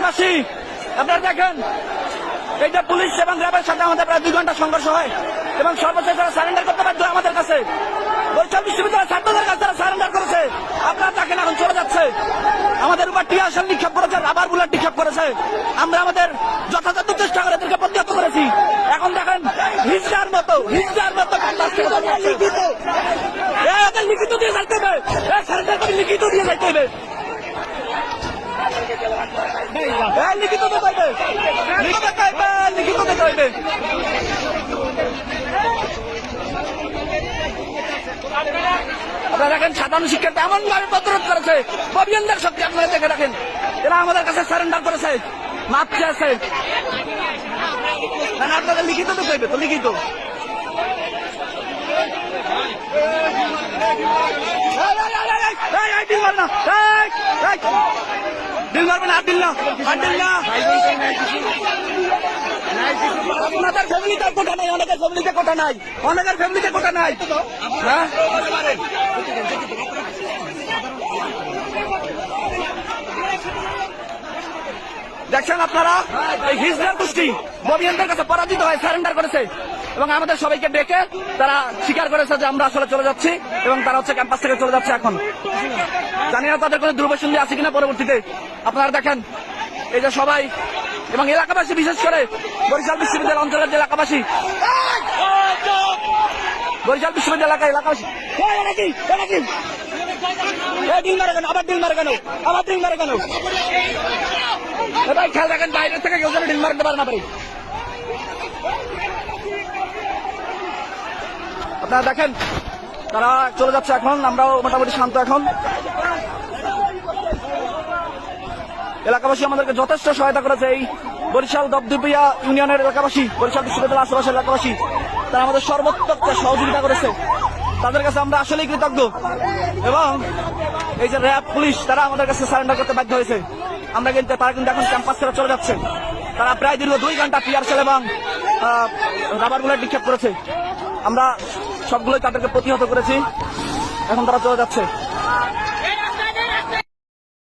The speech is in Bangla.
দেশবাসী আপনারা দেখেন, এই যে পুলিশ এবং র্যাবের সাথে আমাদের প্রায় দুই ঘণ্টা সংঘর্ষ হয় এবং সর্বশেষ তারা সারেন্ডার করতে বাধ্য আমাদের কাছে, বরিশাল বিশ্ববিদ্যালয়ের ছাত্রদের কাছে তারা সারেন্ডার করেছে, আপনারা দেখেন এখন চলে যাচ্ছে। আমাদের উপর টিয়াশাল নিক্ষেপ করেছে, রাবার বুলেট নিক্ষেপ করেছে। আমরা আমাদের যথাযথ চেষ্টা করে এদেরকে প্রতিহত করেছি। এখন দেখেন, হিজড়ার মতো হিজড়ার মতো লিখিত দিয়ে যাইতে হবে। সারেন্ডার করে লিখিত দিয়ে যাইতে হবে। হইবে লিখিত দিতে হইবে লিখিত দিতে হইবে আপনারা দেখেন সাধারণ শিক্ষার্থী এমন ভাবে প্রতিরোধ করেছে অভিযানদের শক্তি আপনারা দেখে রাখেন এরা আমাদের কাছে সারেন্ডার করেছে মাপ না, আপনাদের লিখিত তো কইবে তো লিখিত না আর ডিল না। আপনাদের ফ্যামিলিতে কোটা নাই, অনেকের ফ্যামিলিতে কোটা নাই। অনেকের ফ্যামিলিতে কোটা নাই। হ্যাঁ? দেখছেন আপনারা? এই হিজড়ার গোষ্ঠী ববিয়ানদের কাছে পরাজিত হয়ে সারেন্ডার করেছে। এবং আমাদের সবাইকে ডেকে তারা স্বীকার করেছে যে আমরা আসলে চলে যাচ্ছি এবং তারা হচ্ছে ক্যাম্পাস থেকে চলে যাচ্ছে এখন। জানি না তাদের কোনো দুর্বসন্ধি আছে কিনা পরবর্তীতে। আপনারা দেখেন, এই যে সবাই এবং এলাকাবাসী বিশেষ করে বরিশাল বিশ্ববিদ্যালয় অঞ্চলের যে এলাকাবাসী। বরিশাল বিশ্ববিদ্যালয় এলাকা এলাকাবাসী। মারে কেন? মারে কেন? আবার মারে কেন? খেয়াল রাখেন বাইরে থেকে কেউ যেন ডিল মারতে পারে না পারি আপনারা দেখেন, তারা চলে যাচ্ছে এখন, আমরাও মোটামুটি শান্ত এখন। এলাকাবাসী আমাদেরকে যথেষ্ট সহায়তা করেছে এই বরিশাল দবদুপিয়া ইউনিয়নের এলাকাবাসী, বরিশাল বিশ্ববিদ্যালয় আশেপাশের এলাকাবাসী। তারা আমাদের সর্বোত্তক সহযোগিতা করেছে। তাদের কাছে আমরা আসলেই কৃতজ্ঞ। এবং এই যে র্যাব, পুলিশ, তারা আমাদের কাছে সারেন্ডার করতে বাধ্য হয়েছে। আমরা কিন্তু তারা কিন্তু এখন ক্যাম্পাস ছেড়ে চলে যাচ্ছে। তারা প্রায় দীর্ঘ দুই ঘণ্টা পিয়ারসেল এবং রাবার বুলেট নিক্ষেপ করেছে। আমরা সবগুলোই তাদেরকে প্রতিহত করেছি। এখন তারা চলে যাচ্ছে।